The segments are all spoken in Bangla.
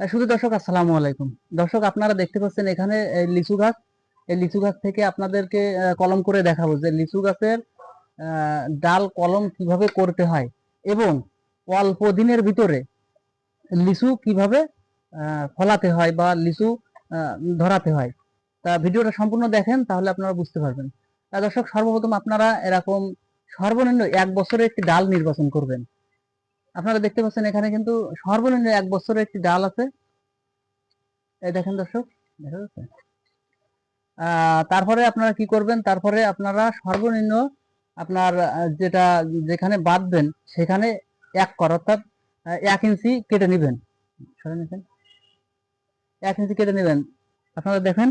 শুধু দর্শক, আসসালামু আলাইকুম। দর্শক, আপনারা দেখতে পাচ্ছেন এখানে লিচু গাছ। এই লিচু গাছ থেকে আপনাদেরকে কলম করে দেখাবো যে লিচু গাছের ডাল কলম কীভাবে করতে হয় এবং অল্প দিনের ভিতরে লিচু কীভাবে ফলাতে হয় বা লিচু ধরাতে হয়। তা ভিডিওটা সম্পূর্ণ দেখেন, তাহলে আপনারা বুঝতে পারবেন। দর্শক, সর্বপ্রথম আপনারা এরকম সর্বনিম্ন এক বছরের একটি ডাল নির্বাচন করবেন। আপনারা দেখতে পাচ্ছেন এখানে কিন্তু সর্বনিম্ন এক বছরের একটি ডাল আছে। এই দেখেন দর্শক দেখা যাচ্ছে? তারপরে আপনারা কি করবেন? তারপরে আপনারা সর্বনিম্ন আপনার যেটা যেখানে বাঁধবেন সেখানে এক কর অর্থাৎ এক ইঞ্চি কেটে নেবেন। এক ইঞ্চি কেটে নেবেন। আপনারা দেখেন?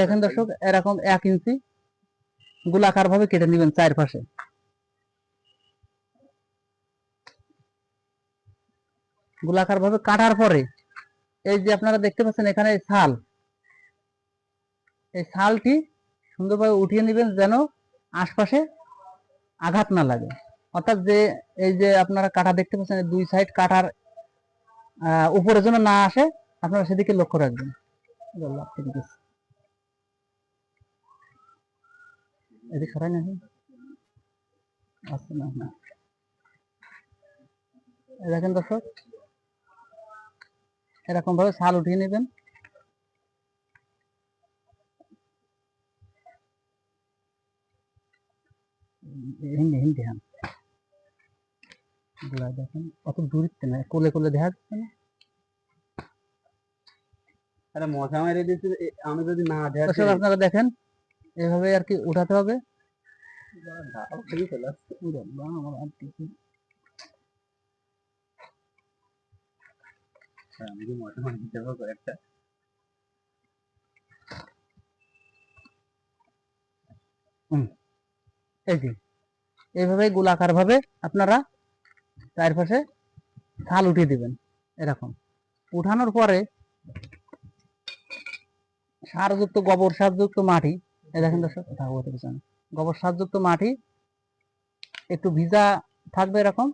দেখেন দর্শক এরকম এক ইঞ্চি গোলাকার ভাবে কেটে নেবেন চারপাশে। গোলাকার ভাবে কাটার পরে, এই যে আপনারা দেখতে পাচ্ছেন এখানে ছাল এই ছালটি সুন্দরভাবে উঠিয়ে নেবেন যেন আশপাশে আঘাত না লাগে। অর্থাৎ যে, এই যে আপনারা কাটা দেখতে পাচ্ছেন, দুই সাইড কাটার উপরে যেন না আসে, আপনারা সেদিকে লক্ষ্য রাখবেন। এদিকে সরাই না। আচ্ছা না দেখেন দর্শক এরকম ভাবে ছাল উঠিয়ে নেবেন। হিন্দি হিন্দি হ্যাঁ এগুলা দেখেন অত দূরিতে না কোলে কোলে দেখা যাচ্ছে না। আরে মশা মেরে দিয়েছে এ- আমি যদি না দর্শক আপনারা দেখেন এভাবে আর কি উঠাতে হবে? এই যে এইভাবে গোলাকার ভাবে আপনারা চারপাশে ছাল উঠিয়ে দিবেন, এরকম। উঠানোর পরে সারযুক্ত গোবর সারযুক্ত মাটি এই দেখেন দর্শক পিছনে গোবর সারযুক্ত মাটি একটু ভিজা থাকবে এরকম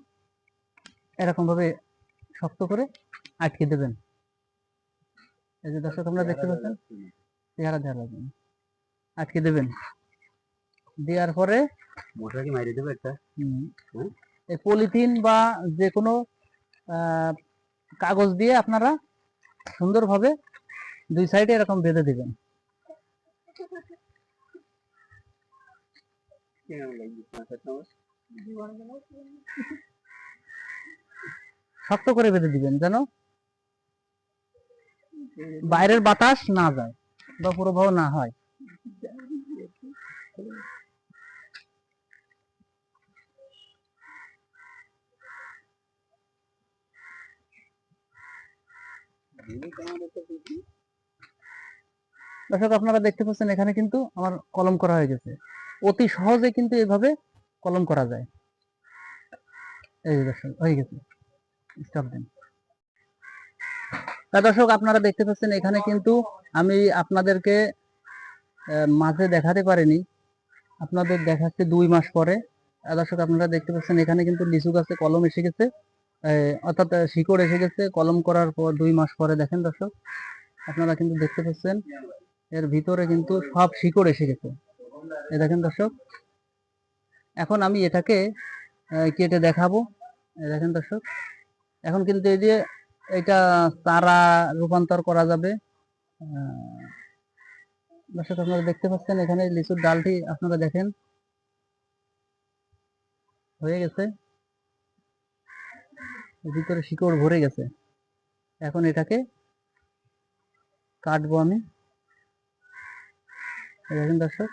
এরকম ভাবে শক্ত করে আটকে দেবেন। এই যে দর্শক আমরা দেখতে পাচ্ছেন চেহারা দেওয়া লাগবে আটকে দেবেন। দেওয়ার পরে মশা কি দেবে একটা? এই পলিথিন বা যে কোনো আহ, কাগজ দিয়ে আপনারা সুন্দরভাবে দুই সাইডে এরকম বেঁধে দিবেন কেমন লাগবে মশাটা আমার? শক্ত করে বেঁধে দিবেন, যেন বাইরের বাতাস না যায় বা প্রবাহ না হয়। দর্শক, আপনারা দেখতে পাচ্ছেন এখানে কিন্তু আমার কলম করা হয়ে গেছে। অতি সহজে কিন্তু এভাবে কলম করা যায়। এই দর্শক হয়ে গেছে। স্টপ দর্শক, আপনারা দেখতে পাচ্ছেন এখানে কিন্তু আমি আপনাদেরকে মাঝে দেখাতে পারিনি। আপনাদের দেখাচ্ছে দুই মাস পরে। দর্শক, আপনারা দেখতে পাচ্ছেন এখানে কিন্তু লিচু গাছে কলম এসে গেছে। অর্থাৎ শিকড় এসে গেছে কলম করার পর দুই মাস পরে। দেখেন দর্শক, আপনারা কিন্তু দেখতে পাচ্ছেন এর ভিতরে কিন্তু সব শিকড় এসে গেছে। এই দেখেন দর্শক, এখন আমি এটাকে কেটে দেখাবো? দেখেন দর্শক, এখন কিন্তু এই যে এটা চারা রূপান্তর করা যাবে। দর্শক, আপনারা দেখতে পাচ্ছেন এখানে লিচুর ডালটি আপনারা দেখেন, হয়ে গেছে। ভিতরে শিকড় ভরে গেছে। এখন এটাকে কাটবো আমি। দেখেন দর্শক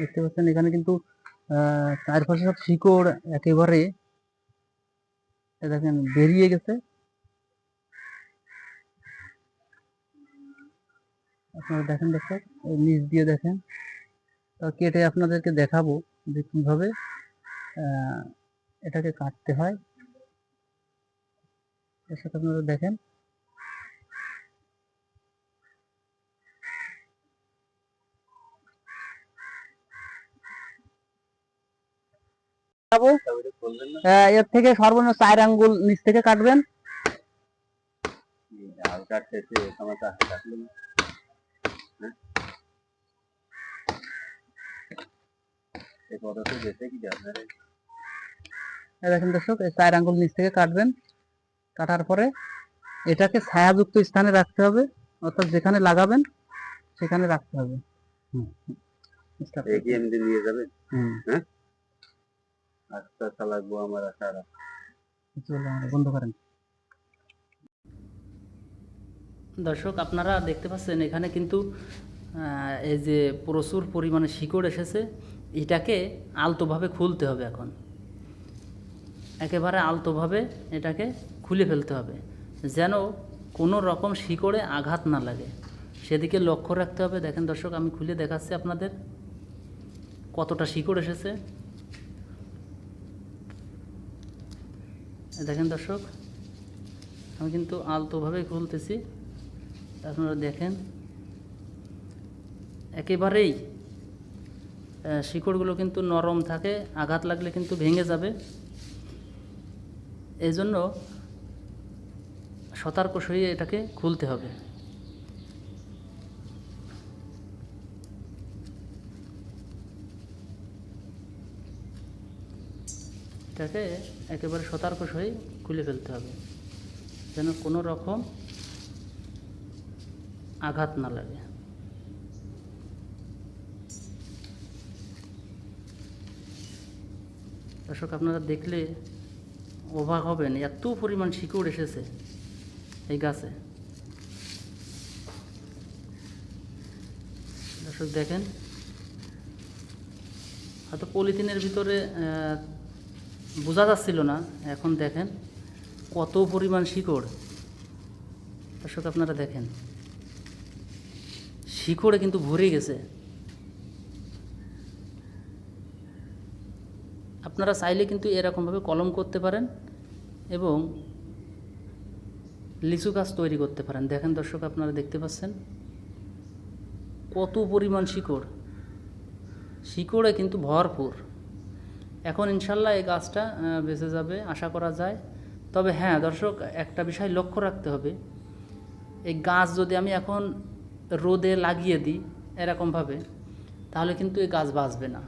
দেখতে পাচ্ছেন, এখানে কিন্তু চারপাশে সব শিকড় একেবারে দেখেন, বেরিয়ে গেছে। আপনারা দেখেন এই নিচ দিয়ে দেখেন। তা কেটে আপনাদেরকে দেখাবো যে কীভাবে এটাকে কাটতে হয়। এর সাথে আপনারা দেখেন দেখাবো আহ, এর থেকে সর্বনিম্ন চার আঙ্গুল নিচ থেকে কাটবেন। হ্যাঁ? দেখেন দর্শক এই চার আঙ্গুল নিচ থেকে কাটবেন। কাটার পরে এটাকে ছায়াযুক্ত স্থানে রাখতে হবে অর্থাৎ যেখানে লাগাবেন সেখানে রাখতে হবে। হুম, নিয়ে যাবেন হুম, আস্তে লাগবো আমার বন্ধ করেন। দর্শক আপনারা দেখতে পাচ্ছেন এখানে কিন্তু আহ, এই যে প্রচুর পরিমাণে শিকড় এসেছে এটাকে আলতোভাবে খুলতে হবে এখন। একেবারে আলতোভাবে এটাকে খুলে ফেলতে হবে যেন কোনো রকম শিকড়ে আঘাত না লাগে। সেদিকে লক্ষ্য রাখতে হবে। দেখেন দর্শক আমি খুলে দেখাচ্ছি আপনাদের কতটা শিকড় এসেছে। দেখেন দর্শক, আমি কিন্তু আলতোভাবে খুলতেছি। আপনারা দেখেন, একেবারেই শিকড়গুলো কিন্তু নরম থাকে, আঘাত লাগলে কিন্তু ভেঙে যাবে। এই জন্য সতর্ক সহিয়ে এটাকে খুলতে হবে। এটাকে একেবারে সতর্ক সহিত খুলে ফেলতে হবে। যেন কোনো রকম আঘাত না লাগে। দর্শক, আপনারা দেখলে অবাক হবেন, এত পরিমাণ শিকড় এসেছে এই গাছে। দর্শক, দেখেন, হয়তো পলিথিনের ভিতরে বোঝা যাচ্ছিল না, এখন দেখেন কত পরিমাণ শিকড়। দর্শক, আপনারা দেখেন, শিকড়ে কিন্তু ভরে গেছে। আপনারা চাইলে কিন্তু এরকমভাবে কলম করতে পারেন এবং লিচু গাছ তৈরি করতে পারেন। দেখেন দর্শক, আপনারা দেখতে পাচ্ছেন কত পরিমাণ শিকড়। শিকড়ে কিন্তু ভরপুর। এখন ইনশাল্লাহ এই গাছটা বেঁচে যাবে, আশা করা যায়। তবে হ্যাঁ দর্শক, একটা বিষয় লক্ষ্য রাখতে হবে। এই গাছ যদি আমি এখন রোদে লাগিয়ে দিই এরকমভাবে, তাহলে কিন্তু এই গাছ বাঁচবে না।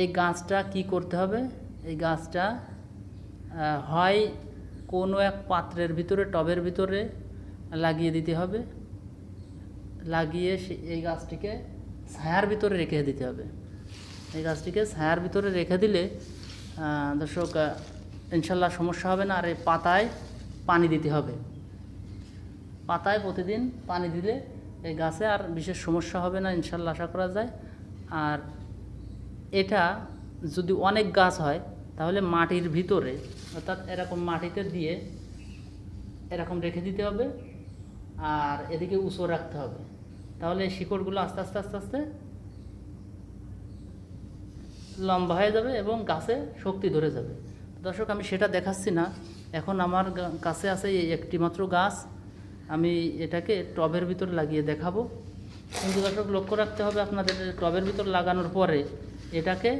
এই গাছটা কি করতে হবে? এই গাছটা হয় কোনো এক পাত্রের ভিতরে, টবের ভিতরে লাগিয়ে দিতে হবে। লাগিয়ে এই গাছটিকে ছায়ার ভিতরে রেখে দিতে হবে। এই গাছটিকে ছায়ার ভিতরে রেখে দিলে দর্শক ইনশাল্লাহ সমস্যা হবে না। আর এই পাতায় পানি দিতে হবে। পাতায় প্রতিদিন পানি দিলে এই গাছে আর বিশেষ সমস্যা হবে না, ইনশাল্লাহ আশা করা যায়। আর এটা যদি অনেক গাছ হয়, তাহলে মাটির ভিতরে, অর্থাৎ এরকম মাটিতে দিয়ে এরকম রেখে দিতে হবে। আর এদিকে উঁচু রাখতে হবে। তাহলে শিকড়গুলো আস্তে আস্তে আস্তে আস্তে লম্বা হয়ে যাবে এবং গাছে শক্তি ধরে যাবে। দর্শক, আমি সেটা দেখাচ্ছি না। এখন আমার কাছে আছে এই একটি মাত্র গাছ। আমি এটাকে টবের ভিতর লাগিয়ে দেখাবো। কিন্তু দর্শক, লক্ষ্য রাখতে হবে আপনাদের টবের ভিতর লাগানোর পরে এটাকে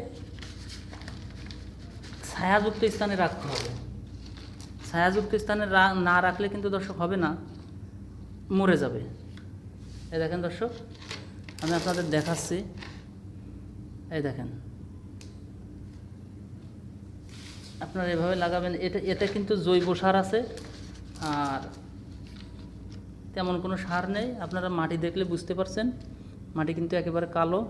ছায়াযুক্ত স্থানে রাখতে হবে। ছায়াযুক্ত স্থানে না রাখলে কিন্তু দর্শক হবে না, মরে যাবে। এই দেখেন দর্শক, আমি আপনাদের দেখাচ্ছি। এই দেখেন। আপনারা এভাবে লাগাবেন, এটা এটা কিন্তু জৈব সার আছে, আর তেমন কোনো সার নেই, আপনারা মাটি দেখলে বুঝতে পারছেন, মাটি কিন্তু একেবারে কালো।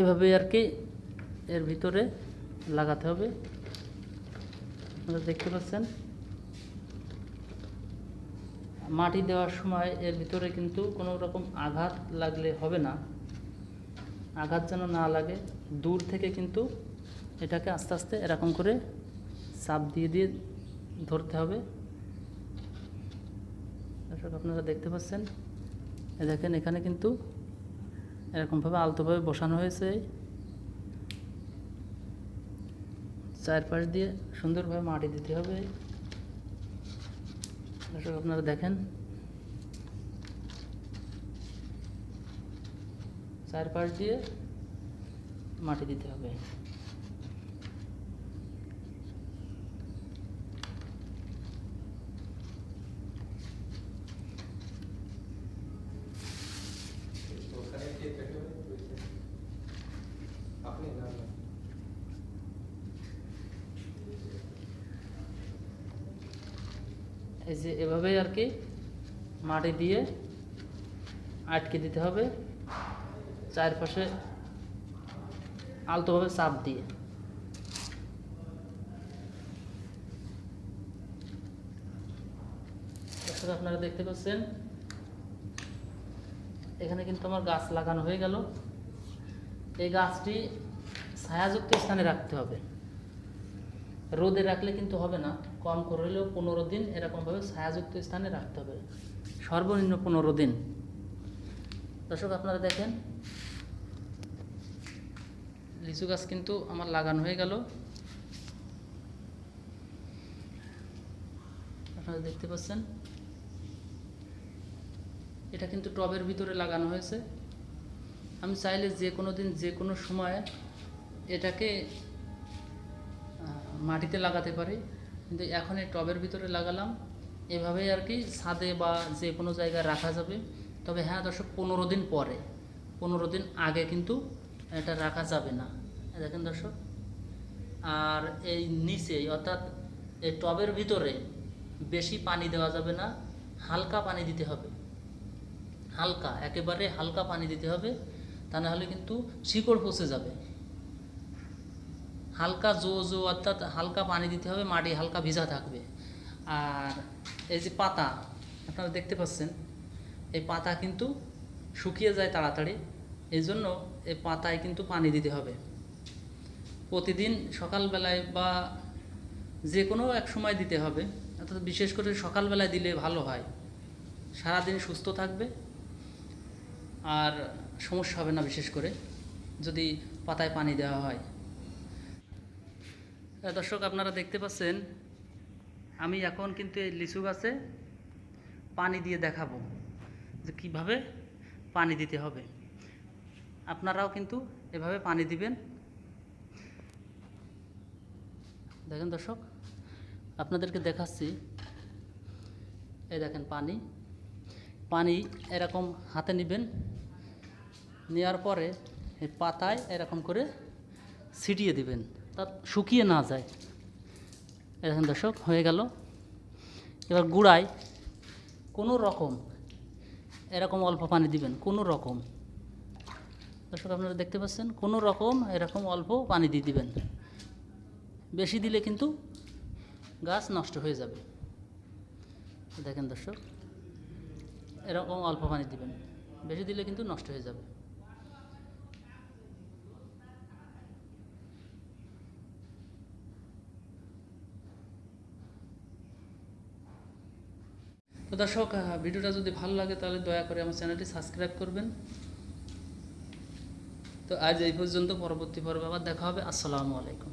এভাবে আর কি এর ভিতরে লাগাতে হবে, আপনারা দেখতে পাচ্ছেন। মাটি দেওয়ার সময় এর ভিতরে কিন্তু কোনো রকম আঘাত লাগলে হবে না। আঘাত যেন না লাগে, দূর থেকে কিন্তু এটাকে আস্তে আস্তে এরকম করে চাপ দিয়ে দিয়ে ধরতে হবে। দর্শক, আপনারা দেখতে পাচ্ছেন? এ দেখেন, এখানে কিন্তু এরকমভাবে আলতোভাবে বসানো হয়েছে। চারপাশ দিয়ে সুন্দরভাবে মাটি দিতে হবে। দর্শক আপনারা দেখেন। চার পাশ দিয়ে মাটি দিতে হবে। এই যে এভাবেই আর কি মাটি দিয়ে আটকে দিতে হবে, চারপাশে আলতোভাবে চাপ দিয়ে। আপনারা দেখতে পাচ্ছেন, এখানে কিন্তু আমার গাছ লাগানো হয়ে গেল। এই গাছটি ছায়াযুক্ত স্থানে রাখতে হবে। রোদে রাখলে কিন্তু হবে না। কম করে হলেও পনেরো দিন এরকমভাবে ছায়াযুক্ত স্থানে রাখতে হবে। সর্বনিম্ন পনেরো দিন। দর্শক, আপনারা দেখেন, লিচু গাছ কিন্তু আমার লাগানো হয়ে গেল। আপনারা দেখতে পাচ্ছেন, এটা কিন্তু টবের ভিতরে লাগানো হয়েছে। আমি চাইলে যে কোনো দিন, যে কোনো সময় এটাকে মাটিতে লাগাতে পারি। কিন্তু এখন এই টবের ভিতরে লাগালাম। এভাবেই আর কি ছাদে বা যে কোনো জায়গায় রাখা যাবে। তবে হ্যাঁ দর্শক, পনেরো দিন পরে, পনেরো দিন আগে কিন্তু এটা রাখা যাবে না। দেখেন দর্শক, আর এই নিচে অর্থাৎ এই টবের ভিতরে বেশি পানি দেওয়া যাবে না, হালকা পানি দিতে হবে। হালকা, একেবারে হালকা পানি দিতে হবে, তা না হলে কিন্তু শিকড় পচে যাবে। হালকা জো জো অর্থাৎ হালকা পানি দিতে হবে মাটি হালকা ভিজা থাকবে। আর এই যে পাতা আপনারা দেখতে পাচ্ছেন এই পাতা কিন্তু শুকিয়ে যায় তাড়াতাড়ি এই জন্য এই পাতায় কিন্তু পানি দিতে হবে। প্রতিদিন সকালবেলায় বা যে কোনো এক সময় দিতে হবে অর্থাৎ বিশেষ করে সকালবেলায় দিলে ভালো হয়। সারাদিন সুস্থ থাকবে আর সমস্যা হবে না বিশেষ করে যদি পাতায় পানি দেওয়া হয় হ্যাঁ, দর্শক, আপনারা দেখতে পাচ্ছেন, আমি এখন কিন্তু এই লিচু গাছে পানি দিয়ে দেখাবো যে কীভাবে পানি দিতে হবে। আপনারাও কিন্তু এভাবে পানি দিবেন। দেখেন দর্শক, আপনাদেরকে দেখাচ্ছি। এই দেখেন পানি। পানি এরকম হাতে নেবেন, নেওয়ার পরে পাতায় এরকম করে ছিটিয়ে দিবেন। তা শুকিয়ে না যায়। দেখেন দর্শক, হয়ে গেল। এবার গুড়ায় কোনো রকম, এরকম অল্প পানি দিবেন, কোনো রকম। দর্শক, আপনারা দেখতে পাচ্ছেন, কোনো রকম এরকম অল্প পানি দিয়ে দিবেন। বেশি দিলে কিন্তু গাছ নষ্ট হয়ে যাবে। দেখেন দর্শক, এরকম অল্প পানি দিবেন। বেশি দিলে কিন্তু নষ্ট হয়ে যাবে। তো দর্শক ভিডিওটা যদি ভালো লাগে তাহলে দয়া করে আমার চ্যানেলটি সাবস্ক্রাইব করবেন। তো আজ এই পর্যন্ত, পরবর্তী পর্বে আবার দেখা হবে। আসসালামু আলাইকুম।